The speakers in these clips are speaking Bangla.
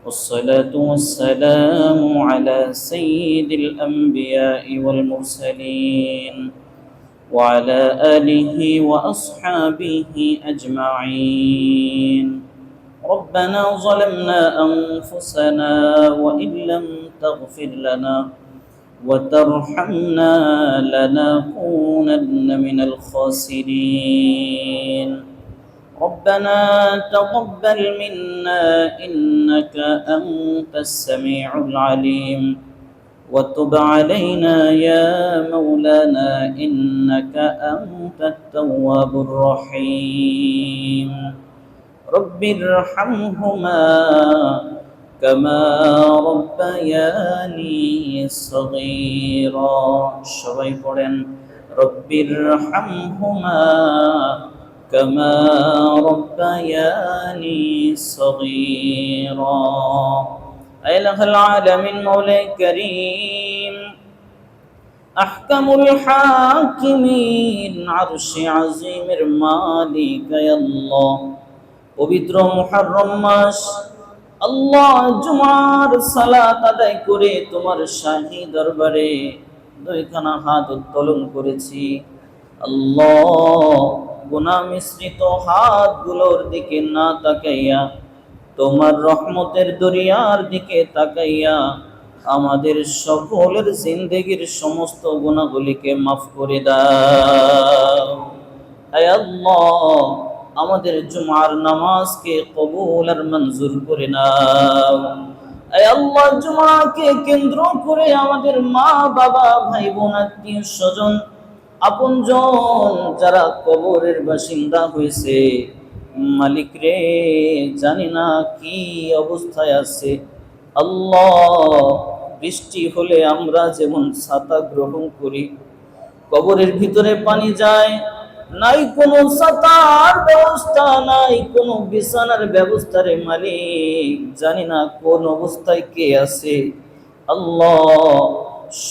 والصلاة والسلام على سيد الأنبياء والمرسلين وعلى آله وأصحابه أجمعين. ربنا ظلمنا أنفسنا وإن لم تغفر لنا وترحمنا لنكونن من الخاسرين. ربنا تقبل منا إنك أنت السميع العليم. وتب علينا يا مولانا إنك أنت التواب الرحيم. رب ارحمهما كما ربياني صغيرا. شوي رب ارحمهما كما ربياني صغيرا إله العالمين مولاي كريم أحكم الحاكمين عرش عظيم المالك يا الله পবিত্র মুহাররম মাস আল্লাহ জুমার সালাত আদায় করে তোমার শাহী দরবারে দুইখানা হাত উত্তোলন করেছি আল্লাহ গুনাহ মিশ্রিত হাতগুলোর দিকে না তাকাইয়া, তোমার রহমতের দরিয়ার দিকে তাকাইয়া, আমাদের সকলের জিন্দগির সমস্ত গুণাগুলিকে মাফ করে দাও। আমাদের জুমার নামাজকে কবুল আর মঞ্জুর করে নাও। জুমাকে কেন্দ্র করে আমাদের মা বাবা ভাই বোন আত্মীয় স্বজন আপনজন যারা কবরের বাসিন্দা হয়েছে, মালিক রে, জানি না কি অবস্থায় আছে। আল্লাহ, বৃষ্টি হলে আমরা যেমন ছাতা গ্রহণ করি, কবরের ভিতরে পানি যায়, নাই কোনো ছাতার ব্যবস্থা, নাই কোনো বিছানার ব্যবস্থা রে মালিক, জানি না কোন অবস্থায় কে আছে। আল্লাহ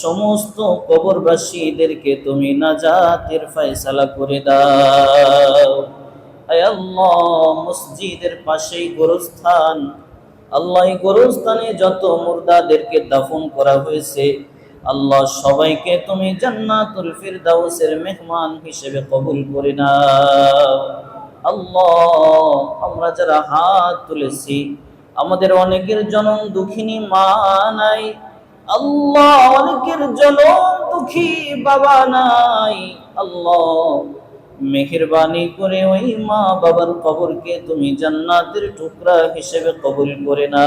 সমস্ত কবরবাসীদেরকে তুমি নাজাতের ফয়সালা করে দাও। মসজিদের পাশেই গোরস্থান। আল্লাহ এই গোরস্থানে যত মুর্দাদেরকে দাফন করা হয়েছে, আল্লাহ সবাইকে তুমি জান্নাতুল ফিরদাউসের মেহমান হিসেবে কবুল করে নাও। আল্লাহ, আমরা যারা হাত তুলেছি, আমাদের অনেকের জনম দুঃখিনী মা নাই। আল্লাহ অনেকের দুঃখী বাবা নাই। আল্লাহ মেহেরবানি করে ওই মা বাবার কবরকে তুমি জান্নাতের টুকরা হিসেবে কবুল করে না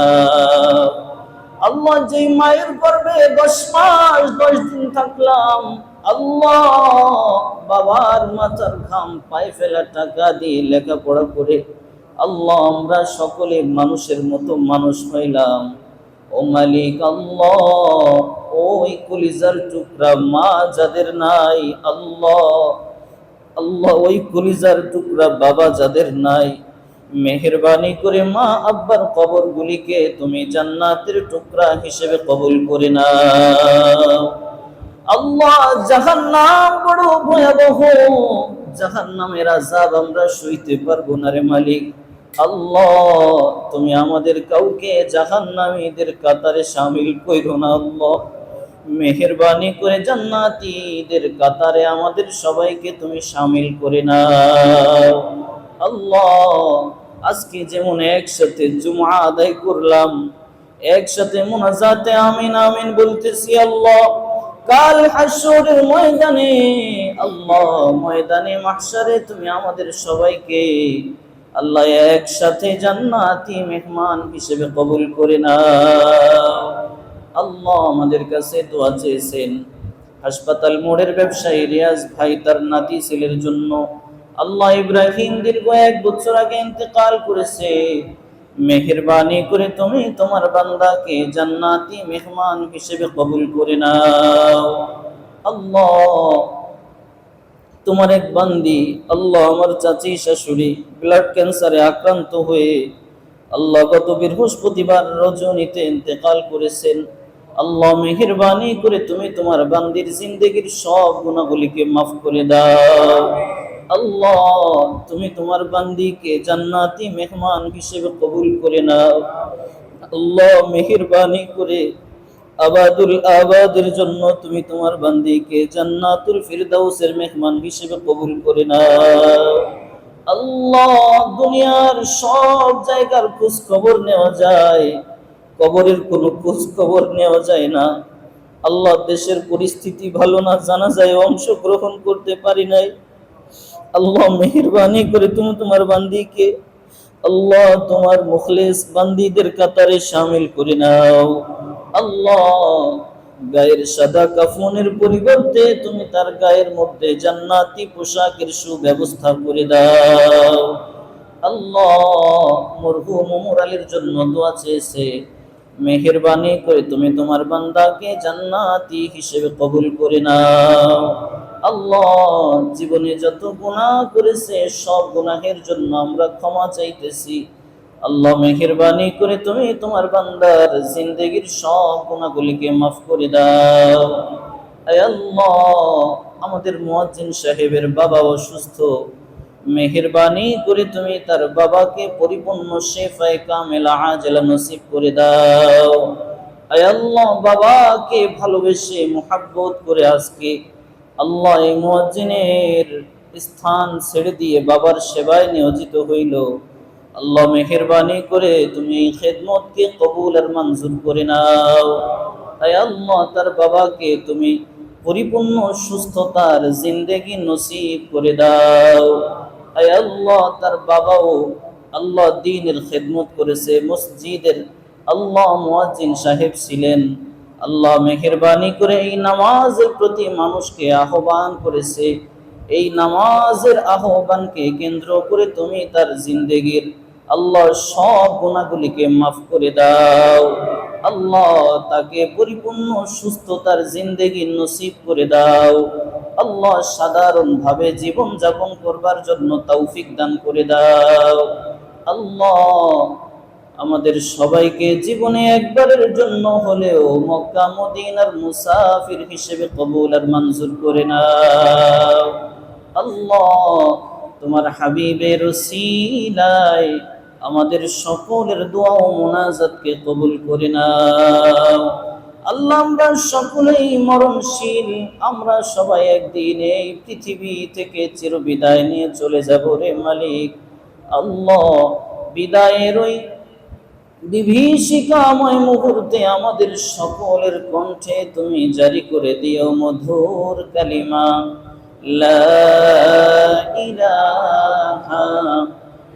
আল্লাহ যে মায়ের গর্ভে দশ মাস, দশ দিন থাকলাম, আল্লাহ বাবার মাথার ঘাম পায়ে ফেলা টাকা দিয়ে লেখাপড়া করে, আল্লাহ আমরা সকলে মানুষের মতো মানুষ হইলাম। ও মালিক আল্লাহ, ওই কলিজার টুকরা মা যাদের নাই, আল্লাহ আল্লাহ, ওই কলিজার টুকরা বাবা যাদের নাই। মেহরবানি করে মা আব্বার কবরগুলিকে তুমি জান্নাতের টুকরা হিসেবে কবুল করে নাও। আল্লাহ, জাহান্নাম বড় ভয়াবহ। জাহান্নামের আযাব আমরা সইতে পারব না রে মালিক। আল্লাহ, তুমি আমাদের কাউকে জাহান্নামীদের কাতারে সামিল কইরো না, আল্লাহ। মেহেরবানি করে জান্নাতীদের কাতারে আমাদের সবাইকে তুমি সামিল করে নাও। আল্লাহ, আজকে যেমন একসাথে জুমা আদায় করলাম, একসাথে মোনাজাতে আমিন আমিন বলতেছি, আল্লাহ। কাল হাসরের ময়দানে, আল্লাহ, ময়দানে মাহশারে তুমি আমাদের সবাইকে আল্লাহ একসাথে জান্নাতি মেহমান হিসেবে কবুল করে নাও। আল্লাহ আমাদের কাছে দোয়া চেয়েছেন। হাসপাতাল মোড়ের ব্যবসায়ী রিয়াজ ভাই তার নাতি ছেলের জন্য। আল্লাহ ইব্রাহিম দীর্ঘ এক বছর আগে ইন্তেকাল করেছে। মেহেরবানি করে তুমি তোমার বান্দাকে জান্নাতি মেহমান হিসেবে কবুল করে নাও। আল্লাহ তোমার এক বান্দি, আল্লাহ আমার চাচি, শাশুড়ি, ব্লাড ক্যান্সারে আক্রান্ত হয়ে আল্লাহ গত বৃহস্পতিবার রজনীতে ইন্তেকাল করেছেন। আল্লাহ মেহেরবানি করে তুমি তোমার বান্দির জিন্দগির সব গুণাগুলিকে মাফ করে দাও। আল্লাহ, তুমি তোমার বান্দিকে জান্নাতি মেহমান হিসেবে কবুল করে নাও। আল্লাহ মেহেরবানি করে আবাদুল আবাদের জন্য তুমি তোমার বান্দিকে জান্নাতুল ফিরদাউসের মেহমান হিসেবে কবুল করে নাও। আল্লাহ দুনিয়ার সব জায়গার খোঁজ খবর নেওয়া যায়, কবরের কোনো খোঁজ খবর নেওয়া যায় না। আল্লাহ দেশের পরিস্থিতি ভালো না জানা যায় অংশগ্রহণ করতে পারি নাই। আল্লাহ মেহরবানি করে তুমি তোমার বান্দিকে, আল্লাহ তোমার মুখলেস বান্দিদের কাতারে সামিল করে নাও। আল্লাহ। গায়ের সাদা কাফনের পরিবর্তে তুমি তার গায়ের মধ্যে জান্নাতি পোশাকের সুব্যবস্থা করে দাও। আল্লাহ মরহুম ওমর আলীর জন্য দোয়া চেয়েছে, মেহেরবানি করে তুমি তোমার বান্দাকে জান্নাতি হিসেবে কবুল করে নাও। আল্লাহ জীবনে যত গুনাহ করেছে, সব গুনাহের জন্য আমরা ক্ষমা চাইতেছি। আল্লাহ মেহেরবানি করে তুমি তোমার বান্দার জিন্দগির সব গুণাগুলিকে মাফ করে দাও। আল্লাহ, আমাদের মুয়াজ্জিন সাহেবের বাবা অসুস্থ। মেহেরবানি করে তুমি তার বাবাকে পরিপূর্ণ শেফায় কামেলা আজলা নসিব করে দাও। আল্লাহ, বাবাকে ভালোবেসে মোহাব্বত করে আজকে আল্লাহ এই মুয়াজ্জিনের স্থান ছেড়ে দিয়ে বাবার সেবায় নিয়োজিত হইল। আল্লাহ মেহেরবানি করে তুমি এই খেদমতকে কবুল আর মঞ্জুর করে নাও। তাই আল্লাহ তার বাবাকে তুমি পরিপূর্ণ সুস্থতার জিন্দেগি নসিব করে দাও। তাই আল্লাহ তার বাবাও আল্লাহ দিনের খেদমত করেছে, মসজিদের আল্লাহ মুয়াজ্জিন সাহেব ছিলেন। আল্লাহ মেহেরবানি করে এই নামাজের প্রতি মানুষকে আহ্বান করেছে। এই নামাজের আহ্বানকে কেন্দ্র করে তুমি তার জিন্দেগির আল্লাহ সব গুণাগুলিকে মাফ করে দাও। আল্লাহ তাকে পরিপূর্ণ সুস্থতার জিন্দেগি নসিব করে দাও। আল্লাহ সাধারণভাবে জীবন যাপন করবার জন্য তৌফিক দান করে দাও। আল্লাহ আমাদের সবাইকে জীবনে একবারের জন্য হলেও মক্কা, মদিনার মুসাফির হিসেবে কবুল আর মঞ্জুর করে নাও। আল্লাহ তোমার হাবিবের সিলাই আমাদের সকলের দোয়া ও মোনাজাতকে কবুল করে নাও। আল্লাহ, আমরা সকলেই মরণশীল। আমরা সবাই একদিন এই পৃথিবী থেকে চিরবিদায় নিয়ে চলে যাব রে মালিক। আল্লাহ, বিদায়ের ওই বিভীষিকাময় মুহূর্তে আমাদের সকলের কণ্ঠে তুমি জারি করে দিও মধুর কালিমা। লা ইলাহা